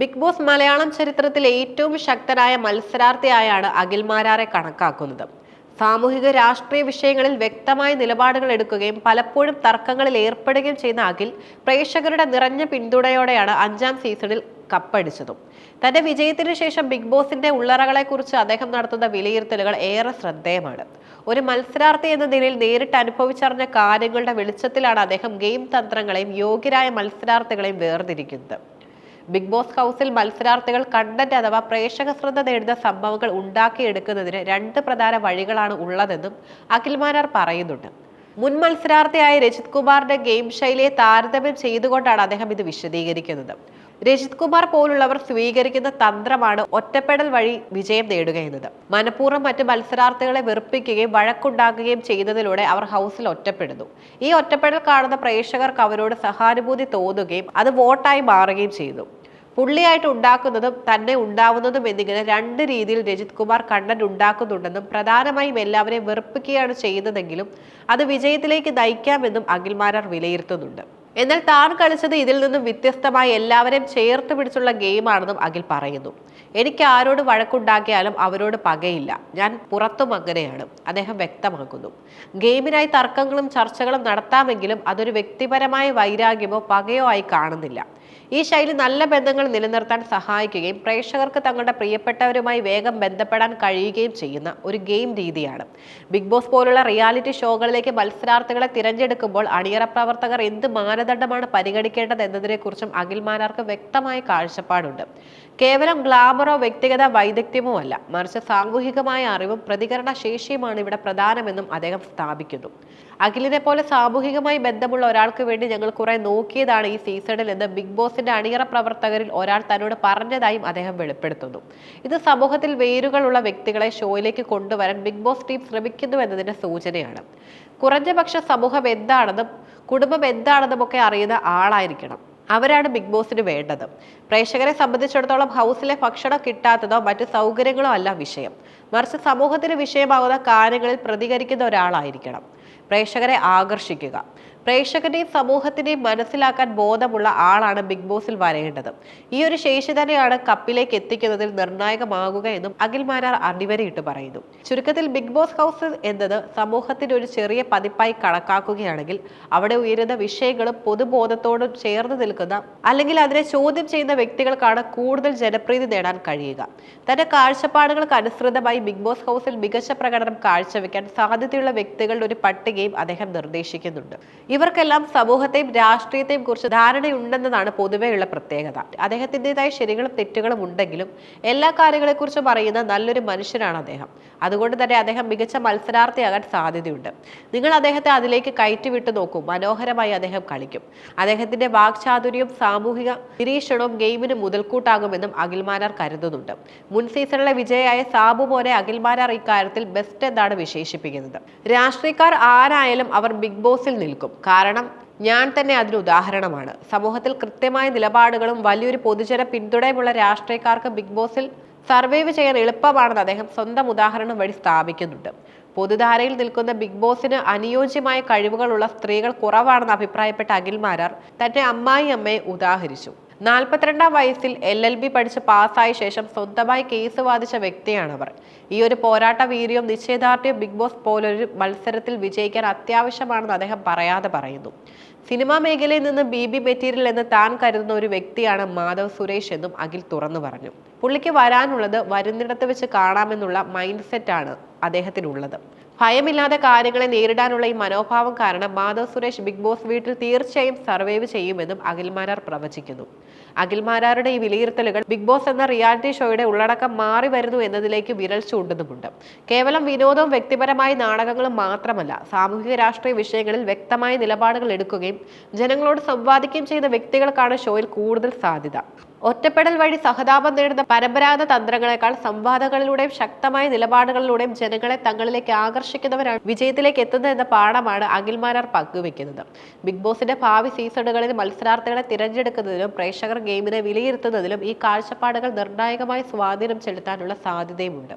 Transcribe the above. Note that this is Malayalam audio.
ബിഗ് ബോസ് മലയാളം ചരിത്രത്തിലെ ഏറ്റവും ശക്തരായ മത്സരാർത്ഥിയായാണ് അഖിൽ മാരാറെ കണക്കാക്കുന്നത്. സാമൂഹിക രാഷ്ട്രീയ വിഷയങ്ങളിൽ വ്യക്തമായ നിലപാടുകൾ എടുക്കുകയും പലപ്പോഴും തർക്കങ്ങളിൽ ഏർപ്പെടുകയും ചെയ്യുന്ന അഖിൽ പ്രേക്ഷകരുടെ നിറഞ്ഞ പിന്തുണയോടെയാണ് അഞ്ചാം സീസണിൽ കപ്പടിച്ചതും. തന്റെ വിജയത്തിന് ശേഷം ബിഗ് ബോസിന്റെ ഉള്ളറകളെക്കുറിച്ച് അദ്ദേഹം നടത്തുന്ന വിലയിരുത്തലുകൾ ഏറെ ശ്രദ്ധേയമാണ്. ഒരു മത്സരാർത്ഥി എന്ന നിലയിൽ നേരിട്ട് അനുഭവിച്ചറിഞ്ഞ കാര്യങ്ങളുടെ വെളിച്ചത്തിലാണ് അദ്ദേഹം ഗെയിം തന്ത്രങ്ങളെയും യോഗ്യരായ മത്സരാർത്ഥികളെയും വേർതിരിക്കുന്നത്. ബിഗ് ബോസ് ഹൗസിൽ മത്സരാർത്ഥികൾ കണ്ടന്റ് അഥവാ പ്രേക്ഷക ശ്രദ്ധ നേടുന്ന സംഭവങ്ങൾ ഉണ്ടാക്കിയെടുക്കുന്നതിന് രണ്ട് പ്രധാന വഴികളാണ് ഉള്ളതെന്നും അഖിൽമാരാർ പറയുന്നുണ്ട്. മുൻ മത്സരാർത്ഥിയായ രജിത് കുമാറിന്റെ ഗെയിം ശൈലിയെ താരതമ്യം ചെയ്തുകൊണ്ടാണ് അദ്ദേഹം ഇത് വിശദീകരിക്കുന്നത്. രജിത് കുമാർ പോലുള്ളവർ സ്വീകരിക്കുന്ന തന്ത്രമാണ് ഒറ്റപ്പെടൽ വഴി വിജയം നേടുക എന്നത്. മനഃപൂർവം മറ്റ് മത്സരാർത്ഥികളെ വെറുപ്പിക്കുകയും വഴക്കുണ്ടാക്കുകയും ചെയ്യുന്നതിലൂടെ അവർ ഹൗസിൽ ഒറ്റപ്പെടുന്നു. ഈ ഒറ്റപ്പെടൽ കാണുന്ന പ്രേക്ഷകർക്ക് അവരോട് സഹാനുഭൂതി തോന്നുകയും അത് വോട്ടായി മാറുകയും ചെയ്യുന്നു. പുള്ളിയായിട്ട് ഉണ്ടാക്കുന്നതും തന്നെ ഉണ്ടാവുന്നതും എന്നിങ്ങനെ രണ്ട് രീതിയിൽ രജിത് കുമാർ കണ്ടന്റ് ഉണ്ടാക്കുന്നുണ്ടെന്നും പ്രധാനമായും എല്ലാവരെയും വെറുപ്പിക്കുകയാണ് ചെയ്യുന്നതെങ്കിലും അത് വിജയത്തിലേക്ക് നയിക്കാമെന്നും അഖിൽമാരാർ വിലയിരുത്തുന്നുണ്ട്. എന്നാൽ താൻ കളിച്ചത് ഇതിൽ നിന്നും വ്യത്യസ്തമായി എല്ലാവരെയും ചേർത്ത് പിടിച്ചുള്ള ഗെയിമാണെന്നും അഖിൽ പറയുന്നു. എനിക്ക് ആരോട് വഴക്കുണ്ടാക്കിയാലും അവരോട് പകയില്ല. ഞാൻ പുറത്തും അങ്ങനെയാണ്. അദ്ദേഹം വ്യക്തമാക്കുന്നു. ഗെയിമിനായി തർക്കങ്ങളും ചർച്ചകളും നടത്താമെങ്കിലും അതൊരു വ്യക്തിപരമായ വൈരാഗ്യമോ പകയോ ആയി കാണുന്നില്ല. ഈ ശൈലി നല്ല ബന്ധങ്ങൾ നിലനിർത്താൻ സഹായിക്കുകയും പ്രേക്ഷകർക്ക് തങ്ങളുടെ പ്രിയപ്പെട്ടവരുമായി വേഗം ബന്ധപ്പെടാൻ കഴിയുകയും ചെയ്യുന്ന ഒരു ഗെയിം രീതിയാണ്. ബിഗ് ബോസ് പോലുള്ള റിയാലിറ്റി ഷോകളിലേക്ക് മത്സരാർത്ഥികളെ തിരഞ്ഞെടുക്കുമ്പോൾ അണിയറ പ്രവർത്തകർ എന്ത് മാനദണ്ഡമാണ് പരിഗണിക്കേണ്ടത് എന്നതിനെക്കുറിച്ചും അഖിൽമാരാർക്ക് വ്യക്തമായ കാഴ്ചപ്പാടുണ്ട്. കേവലം ഗ്ലാമറോ വ്യക്തിഗത വൈദഗ്ധ്യമോ അല്ല മറിച്ച് സാമൂഹികമായ അറിവും പ്രതികരണ ശേഷിയുമാണ് ഇവിടെ പ്രധാനമെന്നും അദ്ദേഹം സ്ഥാപിക്കുന്നു. അഖിലിനെ പോലെ സാമൂഹികമായി ബന്ധമുള്ള ഒരാൾക്ക് വേണ്ടി ഞങ്ങൾ കുറെ നോക്കിയതാണ് ഈ സീസണിൽ എന്ന് ബിഗ് ബോസിന്റെ അണിയറ പ്രവർത്തകരിൽ ഒരാൾ തന്നോട് പറഞ്ഞതായും അദ്ദേഹം വെളിപ്പെടുത്തുന്നു. ഇത് സമൂഹത്തിൽ വേരുകളുള്ള വ്യക്തികളെ ഷോയിലേക്ക് കൊണ്ടുവരാൻ ബിഗ് ബോസ് ടീം ശ്രമിക്കുന്നു എന്നതിന്റെ സൂചനയാണ്. കുറഞ്ഞപക്ഷ സമൂഹം എന്താണെന്നും കുടുംബം എന്താണെന്നും ഒക്കെ അറിയുന്ന ആളായിരിക്കണം. അവരാണ് ബിഗ് ബോസിന് വേണ്ടത്. പ്രേക്ഷകരെ സംബന്ധിച്ചിടത്തോളം ഹൗസിലെ ഭക്ഷണം കിട്ടാത്തതോ മറ്റു സൗകര്യങ്ങളോ അല്ല വിഷയം. മറിച്ച് സമൂഹത്തിന് വിഷയമാകുന്ന കാര്യങ്ങളിൽ പ്രതികരിക്കുന്ന ഒരാളായിരിക്കണം. പ്രേക്ഷകരെ ആകർഷിക്കുക. പ്രേക്ഷകനെയും സമൂഹത്തിനെയും മനസ്സിലാക്കാൻ ബോധമുള്ള ആളാണ് ബിഗ് ബോസിൽ വരേണ്ടത്. ഈ ഒരു ശേഷി തന്നെയാണ് കപ്പിലേക്ക് എത്തിക്കുന്നതിൽ നിർണായകമാകുക എന്നും അഖിൽ മാരാർ അടിവരയിട്ട് പറയുന്നു. ചുരുക്കത്തിൽ ബിഗ് ബോസ് ഹൗസ് എന്നത് സമൂഹത്തിന്റെ ഒരു ചെറിയ പതിപ്പായി കണക്കാക്കുകയാണെങ്കിൽ അവിടെ ഉയരുന്ന വിഷയങ്ങളും പൊതുബോധത്തോടും ചേർന്ന് നിൽക്കുന്ന അല്ലെങ്കിൽ അതിനെ ചോദ്യം ചെയ്യുന്ന വ്യക്തികൾക്കാണ് കൂടുതൽ ജനപ്രീതി നേടാൻ കഴിയുക. തന്റെ കാഴ്ചപ്പാടുകൾക്ക് അനുസൃതമായി ബിഗ് ബോസ് ഹൗസിൽ മികച്ച പ്രകടനം കാഴ്ചവെക്കാൻ സാധ്യതയുള്ള വ്യക്തികളുടെ ഒരു പട്ടികയും അദ്ദേഹം നിർദ്ദേശിക്കുന്നുണ്ട്. ഇവർക്കെല്ലാം സമൂഹത്തെയും രാഷ്ട്രീയത്തെയും കുറിച്ച് ധാരണയുണ്ടെന്നതാണ് പൊതുവെയുള്ള പ്രത്യേകത. അദ്ദേഹത്തിന്റെതായ ശരികളും തെറ്റുകളും ഉണ്ടെങ്കിലും എല്ലാ കാര്യങ്ങളെക്കുറിച്ചും പറയുന്ന നല്ലൊരു മനുഷ്യനാണ് അദ്ദേഹം. അതുകൊണ്ട് തന്നെ അദ്ദേഹം മികച്ച മത്സരാർത്ഥിയാകാൻ സാധ്യതയുണ്ട്. നിങ്ങൾ അദ്ദേഹത്തെ അതിലേക്ക് കയറ്റിവിട്ട് നോക്കൂ. മനോഹരമായി അദ്ദേഹം കളിക്കും. അദ്ദേഹത്തിന്റെ വാക്ചാതുര്യവും സാമൂഹിക നിരീക്ഷണവും ഗെയിമിന് മുതൽക്കൂട്ടാകുമെന്നും അഖിൽമാരാർ കരുതുന്നുണ്ട്. മുൻ സീസണിലെ വിജയായ സാബു പോലെ അഖിൽമാരാർ ഇക്കാര്യത്തിൽ ബെസ്റ്റ് എന്നാണ് വിശേഷിപ്പിക്കുന്നത്. രാഷ്ട്രീയക്കാർ ആരായാലും അവർ ബിഗ് ബോസിൽ നിൽക്കും. കാരണം ഞാൻ തന്നെ അതിന് ഉദാഹരണമാണ്. സമൂഹത്തിൽ കൃത്യമായ നിലപാടുകളും വലിയൊരു പൊതുജന പിന്തുണയുമുള്ള രാഷ്ട്രീയക്കാർക്ക് ബിഗ് ബോസിൽ സർവൈവ് ചെയ്യാൻ എളുപ്പമാണെന്ന് അദ്ദേഹം സ്വന്തം ഉദാഹരണം വഴി സ്ഥാപിക്കുന്നുണ്ട്. പൊതുധാരയിൽ നിൽക്കുന്ന ബിഗ് ബോസിന് അനുയോജ്യമായ കഴിവുകളുള്ള സ്ത്രീകൾ കുറവാണെന്ന് അഭിപ്രായപ്പെട്ട അഖിൽ മാരാർ തന്റെ അമ്മായി അമ്മയെ ഉദാഹരിച്ചു. നാൽപ്പത്തിരണ്ടാം വയസ്സിൽ എൽ എൽ ബി പഠിച്ച് പാസ്സായ ശേഷം സ്വന്തമായി കേസ് വാദിച്ച വ്യക്തിയാണ് അവർ ഈ ഒരു പോരാട്ട വീര്യവും നിശ്ചയദാർഢ്യവും ബിഗ് ബോസ് പോലൊരു മത്സരത്തിൽ വിജയിക്കാൻ അത്യാവശ്യമാണെന്ന് അദ്ദേഹം പറയാതെ പറയുന്നു. സിനിമാ മേഖലയിൽ നിന്ന് ബി ബി മെറ്റീരിയൽ എന്ന് താൻ കരുതുന്ന ഒരു വ്യക്തിയാണ് മാധവ് സുരേഷ് എന്നും അഖിൽ തുറന്നു പറഞ്ഞു. പുള്ളിക്ക് വരാനുള്ളത് വരുന്നിടത്ത് വെച്ച് കാണാമെന്നുള്ള മൈൻഡ് സെറ്റാണ് അദ്ദേഹത്തിനുള്ളത്. ഭയമില്ലാതെ കാര്യങ്ങളെ നേരിടാനുള്ള ഈ മനോഭാവം കാരണം മാധവ് സുരേഷ് ബിഗ് ബോസ് വീട്ടിൽ തീർച്ചയായും സർവൈവ് ചെയ്യുമെന്നും അഖിൽമാരാർ പ്രവചിക്കുന്നു. അഖിൽമാരാരുടെ ഈ വിലയിരുത്തലുകൾ ബിഗ് ബോസ് എന്ന റിയാലിറ്റി ഷോയുടെ ഉള്ളടക്കം മാറി വരുന്നു എന്നതിലേക്ക് വിരൽ ചൂണ്ടുന്നുമുണ്ട്. കേവലം വിനോദവും വ്യക്തിപരമായ നാടകങ്ങളും മാത്രമല്ല സാമൂഹിക രാഷ്ട്രീയ വിഷയങ്ങളിൽ വ്യക്തമായ നിലപാടുകൾ എടുക്കുകയും ജനങ്ങളോട് സംവാദിക്കുകയും ചെയ്യുന്ന വ്യക്തികൾക്കാണ് ഷോയിൽ കൂടുതൽ സാധ്യത. ഒറ്റപ്പെടൽ വഴി സഹതാപം നേടുന്ന പരമ്പരാഗത തന്ത്രങ്ങളെക്കാൾ സംവാദങ്ങളിലൂടെയും ശക്തമായ നിലപാടുകളിലൂടെയും ജനങ്ങളെ തങ്ങളിലേക്ക് ആകർഷിക്കുന്നവരാണ് വിജയത്തിലേക്ക് എത്തുന്നത് എന്ന പാഠമാണ് അഖിൽമാരാർ പങ്കുവെക്കുന്നത് ബിഗ് ബോസിന്റെ ഭാവി സീസണുകളിൽ മത്സരാർത്ഥികളെ തിരഞ്ഞെടുക്കുന്നതിലും പ്രേക്ഷകർ ഗെയിമിനെ വിലയിരുത്തുന്നതിലും ഈ കാഴ്ചപ്പാടുകൾ നിർണായകമായി സ്വാധീനം ചെലുത്താനുള്ള സാധ്യതയുമുണ്ട്.